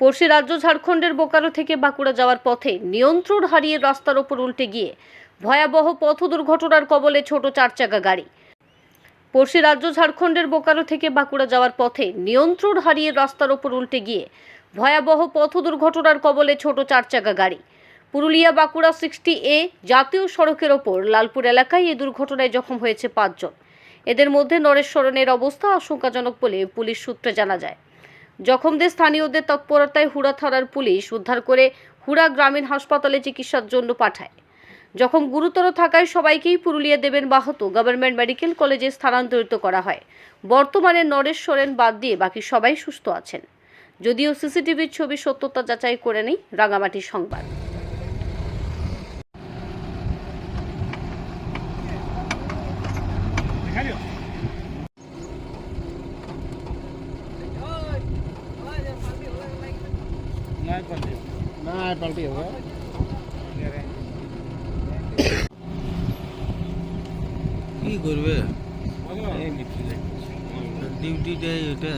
পড়শি রাজ্য ঝাড়খণ্ডের বোকারো থেকে বাঁকুড়া যাওয়ার পথে নিয়ন্ত্রণ হারিয়ে রাস্তার ওপর উল্টে গিয়ে ভয়াবহ পথ দুর্ঘটনার কবলে ছোট চার চাকা গাড়ি। পড়শি রাজ্য ঝাড়খণ্ডের বোকারো থেকে বাঁকুড়া যাওয়ার পথে নিয়ন্ত্রণ হারিয়ে রাস্তার ওপর উল্টে গিয়ে ভয়াবহ পথ দুর্ঘটনার কবলে ছোট চার চাকা গাড়ি। পুরুলিয়া বাঁকুড়া সিক্সটি এ জাতীয় সড়কের ওপর লালপুর এলাকায় এই দুর্ঘটনায় জখম হয়েছে পাঁচজন। এদের মধ্যে নরেশ সরণের অবস্থা আশঙ্কাজনক বলে পুলিশ সূত্রে জানা যায়। জখমদের স্থানীয়দের তৎপরতায় হুড়া থানার পুলিশ উদ্ধার করে হুড়া গ্রামীণ হাসপাতালে চিকিৎসার জন্য পাঠায়। জখম গুরুতর থাকায় সবাইকেই পুরুলিয়া দেবেন বাহত গভর্নমেন্ট মেডিকেল কলেজে স্থানান্তরিত করা হয়। বর্তমানে নরেশ সোরেন বাদ দিয়ে বাকি সবাই সুস্থ আছেন। যদিও সিসিটিভির ছবি সত্যতা যাচাই করে নেই রাঙামাটি সংবাদ। না পাল্টি হবে কি করবে ডিউটিটাই ওটা